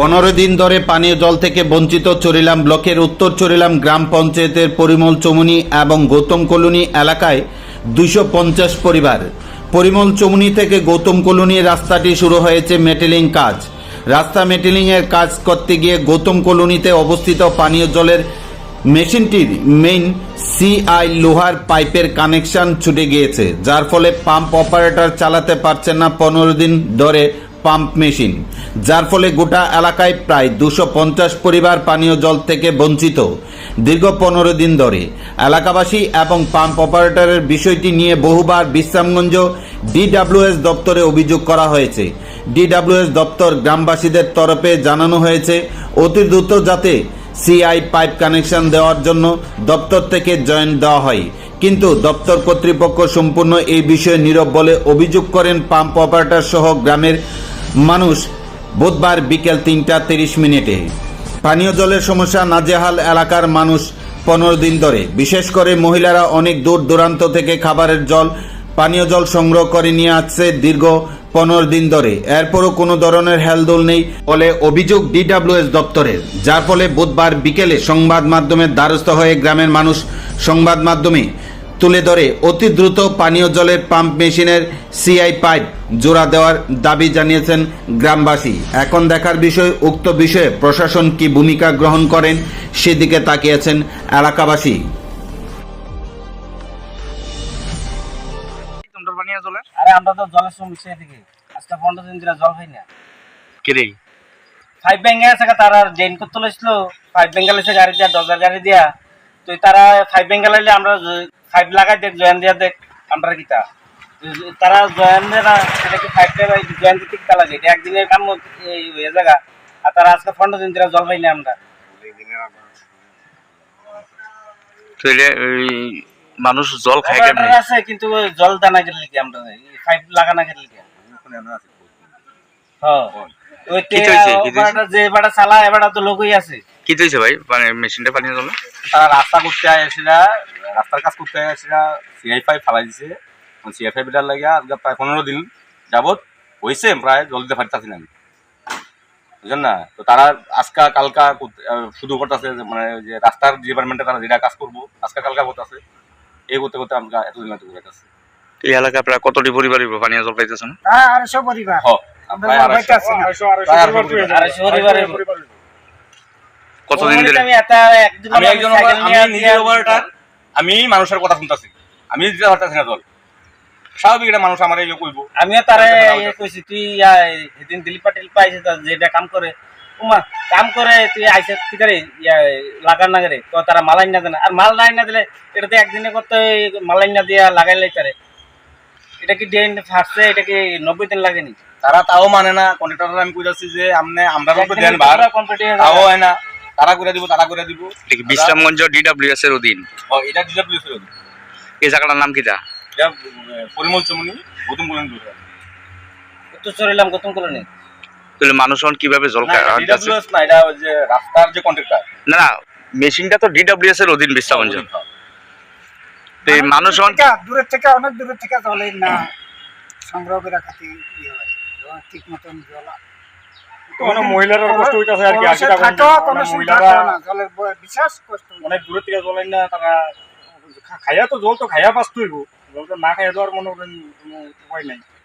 পনেরো দিন ধরে পানীয় জল থেকে বঞ্চিত চরিলাম ব্লকের উত্তর চরিলাম গ্রাম পঞ্চায়েতের পরিমল চমুনি এবং গৌতম কলোনি এলাকায় দুশো পঞ্চাশ পরিবার। পরিমল চমুনি থেকে গৌতম কলোনি রাস্তাটি শুরু হয়েছে মেটেলিং কাজ। রাস্তা মেটেলিংয়ের কাজ করতে গিয়ে গৌতম কলোনিতে অবস্থিত পানীয় জলের মেশিনটির মেইন সিআই লোহার পাইপের কানেকশন ছুটে গিয়েছে, যার ফলে পাম্প অপারেটর চালাতে পারছেন না পনেরো দিন ধরে। পাম্প মেশিন যার ফলে গোটা এলাকায় প্রায় দুশো পঞ্চাশ পরিবার পানীয় জল থেকে বঞ্চিত। দীর্ঘ পনেরো দিন ধরে এলাকাবাসী এবং পাম্প অপারেটরের বিষয়টি নিয়ে বহুবার বিশ্রামগঞ্জ ডিডাব্লিউএস দপ্তরে অভিযোগ করা হয়েছে। ডিডাব্লিউএস দপ্তর গ্রামবাসীদের তরফে জানানো হয়েছে, অতি দ্রুত যাতে সিআই পাইপ কানেকশন দেওয়ার জন্য দপ্তর থেকে জয়েন দেওয়া হয়। কিন্তু দপ্তর কর্তৃপক্ষ সম্পূর্ণ এই বিষয়ে নীরব বলে অভিযোগ করেন পাম্প অপারেটর সহ গ্রামের মানুষ বুধবার বিকেল তিনটা তিরিশ মিনিটে। পানীয় জলের সমস্যা নাজেহাল এলাকার মানুষ পনেরো দিন ধরে। বিশেষ করে মহিলারা অনেক দূর দূরান্ত থেকে খাবারের জল, পানীয় জল সংগ্রহ করে নিয়ে আসছে দীর্ঘ পনেরো দিন ধরে। এরপরও কোনো ধরনের হেলদোল নেই বলে অভিযোগ ডিডাব্লিউএস দপ্তরের। যার ফলে বুধবার বিকেলে সংবাদ মাধ্যমের দ্বারস্থ হয়ে গ্রামের মানুষ সংবাদ মাধ্যমে তুলে ধরে অতি দ্রুত পানীয় জলের পাম্প মেশিনের সিআই পাইপ জোড়া দেওয়ার দাবি জানিয়েছেন গ্রামবাসী। এখন দেখার বিষয় উক্ত বিষয়ে প্রশাসন কি ভূমিকা গ্রহণ করেন সেদিকে তাকিয়েছেন এলাকাবাসী। আরে আমরা তো জলের সমস্যা এদিকে। আজকে পনেরো দিন ধরে জল খাই না। কিরে ফাইভ ব্যাঙ্গে আছে তারা ড্রেন করতে লইছিল। ফাইভ ব্যাঙ্গাল এসে গাড়ি দিয়া ডজার গাড়ি দিয়া। তো তারা ফাইভ বেঙ্গাল আইলে আমরা ফাইভ লাগাই দেখ জয়েন দিয়া দেখ আমরা কিতা? তারা জয়েন দেয় না সেটা কি ফাইভ জয়েন দিতে কিতা লাগে এটা একদিনের কাম এই হয়ে জায়গা আর তারা আজকে পনেরো দিন ধরে জল পাই না আমরা। মানুষ জল খায় কেমনি? আছে কিন্তু জল দানা গেলে কি আমরা ফাইভ লাগানা গেলে কি হ্যাঁ। ওই হইছে? যে এবারটা চালা এবারটা তো লোকই আছে। কি হয়েছে ভাই? মানে মেশিনটা পানীয় জল তারা রাস্তা করতে আসিরা রাস্তার কাজ করতে আসিরা সিআই ফাইভ ফালাই দিছে। সিআই ফাইভ এটার লাগিয়া আজকে প্রায় পনেরো দিন যাবত হয়েছে প্রায় জল দিতে পারতাছি না আমি। বুঝলেন না? তো তারা আজকা কালকা শুরু করতেছে মানে যে রাস্তার ডিপার্টমেন্টে তারা যেটা কাজ করব আজকা কালকা করতেছে। এই করতে করতে আমরা এতদিন এত করে গেছে এই এলাকায় প্রায় কতটি পরিবার পানীয় জল পাইতেছে না আড়াইশো পরিবার। আড়াইশো। পরিবার। কতদিন ধরে? আমি আমি একজন আমি নিজের ওভারটার আমি মানুষের কথা শুনতেছি। আমি দিতে পারতেছি না জল স্বাভাবিক এটা মানুষ আমার এই কইবো। আমিও তারে ইয়ে কইছি তুই ইয়া, সেদিন দিলীপ পাটিল পাইছে তো যেটা কাম করে। উমা কাম করে তুই আইসে কি করে ইয়া লাগান না করে? তো তারা মালাই না দেয় আর মাল নাই না দিলে এটাতে একদিনে করতে মালাই না দিয়া লাগাইলে তারে? এটা কি ডেন ফাটছে? এটা কি নব্বই দিন লাগেনি? তারা তাও মানে না। কন্ট্রাক্টর আমি কইতাছি যে আমনে আমরা তো দেন হয়ে তাও হয় না। তারা করে দিব তারা করে দিব। এটা বিশ্রামগঞ্জ ডিডাব্লিউএস এর অধীন? ও, এটা ডিডাব্লিউ ছিল এই জায়গাটার নাম কিটা এটা পরিমল চমনি গৌতম বলেন দূর তো চলিলাম গতম করে নেই তাহলে মানুষ এখন কীভাবে জল খায়? ডিডাব্লিউএস না এটা যে রাস্তার যে কন্ট্রাক্টর না মেশিনটা তো ডিডাব্লিউএস এর অধীন বিশ্রামগঞ্জ। তো এই মানুষ এখন দূরের থেকে অনেক দূরের থেকে জলে না সংগ্রহ করে খাতে ইয়ে হয়। ঠিক মতন জল কোনো মহিলার কষ্ট হইতাছে আর কি? আগে কোনো সুবিধা মহিলারা বিশেষ কষ্ট অনেক দূরে থেকে জল না তারা খাইয়া তো জল তো খাইয়া পাস তুইব জল তো না খাইয়া দেওয়ার মনে করেন কোনো উপায় নাই।